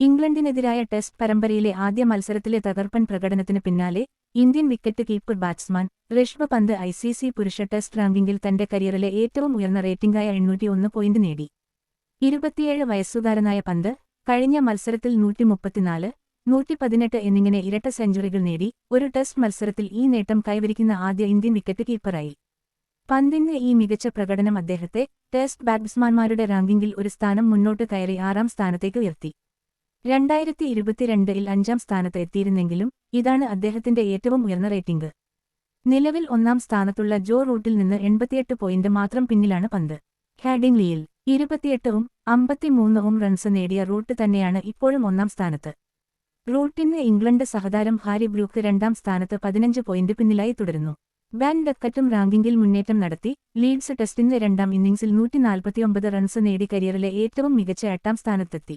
ഇംഗ്ലണ്ടിനെതിരായ ടെസ്റ്റ് പരമ്പരയിലെ ആദ്യ മത്സരത്തിലെ തകർപ്പൻ പ്രകടനത്തിന് പിന്നാലെ Indian wicket keeper batsman Rishabh Pant I C C പുരുഷ ടെസ്റ്റ് റാങ്കിങ്ങിൽ തന്റെ കരിയറിലെ ഏറ്റവും ഉയർന്ന റേറ്റിംഗായ എണ്ണൂറ്റിയൊന്ന് പോയിന്റ് നേടി. ഇരുപത്തിയേഴ് വയസ്സുകാരനായ പന്ത് കഴിഞ്ഞ മത്സരത്തിൽ നൂറ്റി മുപ്പത്തിനാല് നൂറ്റി പതിനെട്ട് എന്നിങ്ങനെ ഇരട്ട സെഞ്ചുറികൾ നേടി ഒരു ടെസ്റ്റ് മത്സരത്തിൽ ഈ നേട്ടം കൈവരിക്കുന്ന ആദ്യ ഇന്ത്യൻ വിക്കറ്റ് കീപ്പറായി. പന്തിന്റെ ഈ മികച്ച പ്രകടനം അദ്ദേഹത്തെ ടെസ്റ്റ് ബാറ്റ്സ്മാൻമാരുടെ റാങ്കിങ്ങിൽ ഒരു സ്ഥാനം മുന്നോട്ട് കയറി ആറാം സ്ഥാനത്തേക്ക് ഉയർത്തി. രണ്ടായിരത്തി ഇരുപത്തിരണ്ടിൽ അഞ്ചാം സ്ഥാനത്ത് എത്തിയിരുന്നെങ്കിലും ഇതാണ് അദ്ദേഹത്തിന്റെ ഏറ്റവും ഉയർന്ന റേറ്റിംഗ്. നിലവിൽ ഒന്നാം സ്ഥാനത്തുള്ള ജോ റൂട്ടിൽ നിന്ന് എൺപത്തിയെട്ട് പോയിന്റ് മാത്രം പിന്നിലാണ് പന്ത്. ഹാഡിംഗ്ലിയിൽ ഇരുപത്തിയെട്ടും അമ്പത്തിമൂന്നും റൺസ് നേടിയ റൂട്ട് തന്നെയാണ് ഇപ്പോഴും ഒന്നാം സ്ഥാനത്ത്. റൂട്ടിന് ഇംഗ്ലണ്ട് സഹതാരം ഹാരി ബ്രൂക്ക് രണ്ടാം സ്ഥാനത്ത് പതിനഞ്ച് പോയിന്റ് പിന്നിലായി തുടരുന്നു. വാൻ ഡക്കറ്റും റാങ്കിങ്ങിൽ മുന്നേറ്റം നടത്തി ലീഡ്സ് ടെസ്റ്റിന്റെ രണ്ടാം ഇന്നിംഗ്സിൽ നൂറ്റിനാൽപ്പത്തിയൊമ്പത് റൺസ് നേടി കരിയറിലെ ഏറ്റവും മികച്ച എട്ടാം സ്ഥാനത്തെത്തി.